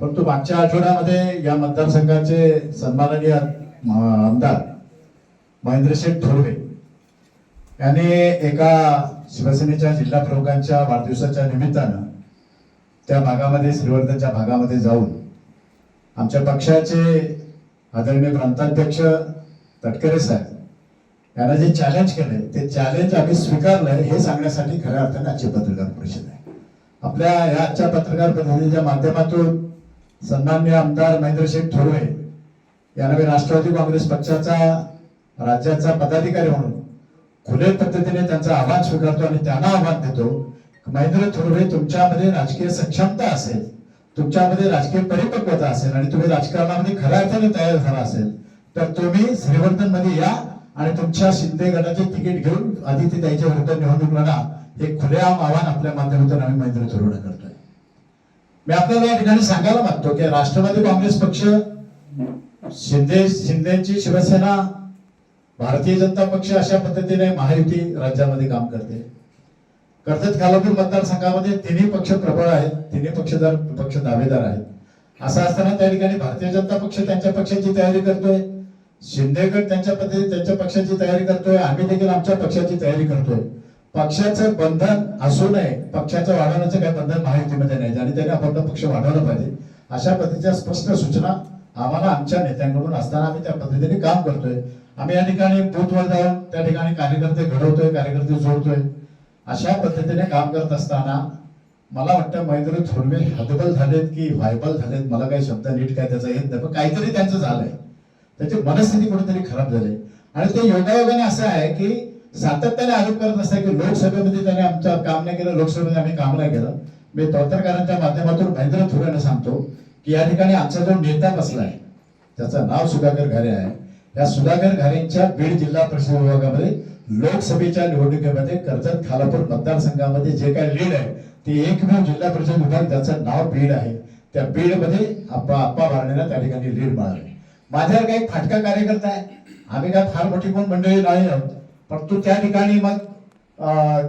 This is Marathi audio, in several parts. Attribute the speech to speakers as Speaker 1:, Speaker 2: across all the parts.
Speaker 1: परंतु मागच्या आठवड्यामध्ये या मतदारसंघाचे सन्माननीय आमदार महेंद्रशेठ थोरवे यांनी एका शिवसेनेच्या जिल्हा प्रमुखांच्या वाढदिवसाच्या निमित्तानं त्या भागामध्ये श्रीवर्धनच्या भागामध्ये जाऊन आमच्या पक्षाचे आदरणीय प्रांताध्यक्ष तटकरे साहेब यांना जे चॅलेंज केले ते चॅलेंज आम्ही स्वीकारलंय हे सांगण्यासाठी खऱ्या अर्थाने आजची पत्रकार परिषद आहे. आपल्या या आजच्या पत्रकार परिषदेच्या माध्यमातून सन्मान्य आमदार महेंद्रशेठ थोरवे यांना मी राष्ट्रवादी काँग्रेस पक्षाचा राज्याचा पदाधिकारी म्हणून खुले पद्धतीने त्यांचं आव्हान स्वीकारतो आणि त्यांना आव्हान देतो महेंद्र थोरवे तुमच्यामध्ये राजकीय सक्षमता असेल तुमच्यामध्ये राजकीय परिपक्वता असेल आणि तुम्ही राजकारणामध्ये खऱ्या अर्थाने तयार झाला असेल तर तुम्ही श्रीवर्धनमध्ये या आणि तुमच्या शिंदे गटाचे तिकीट घेऊन आदित्य त्यांच्या विरुद्ध निवडणूक लढा. हे खुलेआम आव्हान आपल्या माध्यमातून आम्ही महेंद्र थोरवे करतो मी आपल्याला या ठिकाणी सांगायला मागतो की राष्ट्रवादी काँग्रेस पक्ष शिंदे शिंदेची शिवसेना भारतीय जनता पक्ष अशा पद्धतीने महायुती राज्यामध्ये काम करते. कर्जत खालापूर मतदारसंघामध्ये तिन्ही पक्ष प्रबळ आहेत तिन्ही पक्षदार पक्ष दावेदार आहेत. असं असताना त्या ठिकाणी भारतीय जनता पक्ष त्यांच्या पक्षाची तयारी करतोय शिंदेगड त्यांच्या पद्धती त्यांच्या पक्षाची तयारी करतोय आम्ही देखील आमच्या पक्षाची तयारी करतोय. पक्षाचं बंधन असू नये पक्षाचं वाढवण्याचं काही बंधन महायुतीमध्ये नाही आणि त्याने आपण पक्ष वाढवला पाहिजे अशा पद्धतीच्या स्पष्ट सूचना आम्हाला आमच्या नेत्यांकडून असताना आम्ही त्या पद्धतीने काम करतोय. आम्ही या ठिकाणी बूथवर जाऊन त्या ठिकाणी कार्यकर्ते घडवतोय कार्यकर्ते जोडतोय अशा पद्धतीने काम करत असताना मला वाटतं महेंद्र थोरवे हदबल झालेत की व्हायबल झालेत मला काही शब्द नीट काय त्याचा येत नाही पण काहीतरी त्यांचं झालंय. त्याची मनस्थिती कुठेतरी खराब झाली. आणि ते योगायोगाने असं आहे की सातत्याने आरोप करत असतात की लोकसभेमध्ये त्याने आमचं काम नाही केलं लोकसभेमध्ये आम्ही काम नाही केलं. मी पत्रकारांच्या माध्यमातून महेंद्र थोरेने सांगतो की या ठिकाणी आमचा जो नेता बसला आहे त्याचं नाव सुधाकर घारे आहे. या सुधाकर घारेंच्या बीड जिल्हा परिषद विभागामध्ये लोकसभेच्या निवडणुकीमध्ये कर्जत खालापूर मतदारसंघामध्ये जे काही लीड आहे ते एकमेव जिल्हा परिषद विभाग त्याचं नाव बीड आहे. त्या बीडमध्ये आप्पा आप्पा बारणेला त्या ठिकाणी लीड मिळाली. माझ्यावर काही फाटका कार्यकर्ता आहे. आम्ही काय फार मोठी कोण मंडळी नाही आहोत. परंतु त्या ठिकाणी मग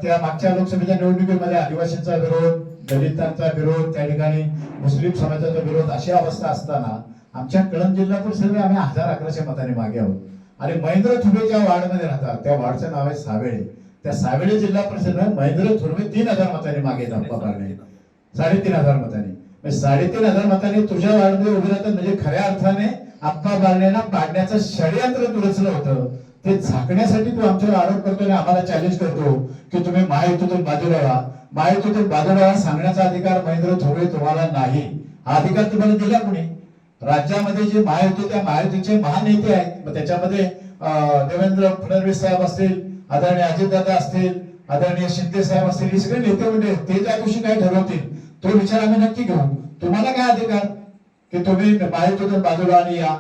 Speaker 1: त्या मागच्या लोकसभेच्या निवडणुकीमध्ये आदिवासींचा विरोध दलितांचा विरोध त्या ठिकाणी मुस्लिम समाजाचा विरोध अशी अवस्था असताना आमच्या कळंब जिल्हा परिषदेमध्ये आम्ही हजार अकराशे मतांनी मागे आहोत. आणि महेंद्र थुर्वे ज्या वार्डमध्ये राहतात त्या वार्डचं नाव आहे सावेळे. त्या सावेळे जिल्हा परिषदेमध्ये महेंद्र थुर्वे तीन हजार मतांनी मागे आहेत आप्पा साडेतीन हजार मताने. म्हणजे साडेतीन हजार मतांनी तुझ्या वार्डमध्ये उभे राहतात म्हणजे खऱ्या अर्थाने आप्पा बारणेला पाडण्याचं षडयंत्र तुरचलं होतं. ते झाकण्यासाठी तू आमच्यावर आरोप करतो आणि आम्हाला चॅलेंज करतो की तुम्ही महायुतीतून बाजूला व्हा महायुतीतून बाजूला व्हा सांगण्याचा अधिकार महेंद्र थोरवे तुम्हाला नाही. हा अधिकार तुम्हाला दिला कुणी? राज्यामध्ये जे महायुती त्या महायुतीचे महानेते आहेत. मग त्याच्यामध्ये देवेंद्र फडणवीस साहेब असतील आदरणीय अजितदादा असतील आदरणीय शिंदे साहेब असतील हे सगळे नेते म्हणजे ते त्या दिवशी काय ठरवतील तो विचार आम्ही नक्की घेऊ. तुम्हाला काय अधिकार? की तुम्ही महायुतीतून बाजूला आणि या.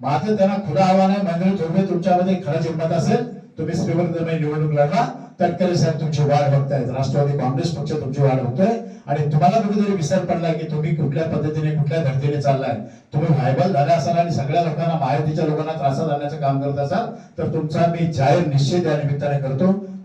Speaker 1: माझं त्यांना खुलं आव्हान आहे. महेंद्र थोरवे तुमच्यामध्ये खरंच जिंमत असेल तुम्ही श्रीवर्धन निवडणूक लढवा. तटकरे साहेब तुमची वाढ बघतायत. राष्ट्रवादी काँग्रेस पक्ष तुमची वाढ बघतोय. आणि तुम्हाला कुठेतरी विसर पडला की तुम्ही कुठल्या पद्धतीने कुठल्या धर्तीने चाललाय. तुम्ही व्हायबल झाला असाल आणि सगळ्या लोकांना माहितीच्या लोकांना त्रासात आणण्याचं काम करत असाल तर तुमचा मी जाहीर निश्चित या निमित्ताने करतो.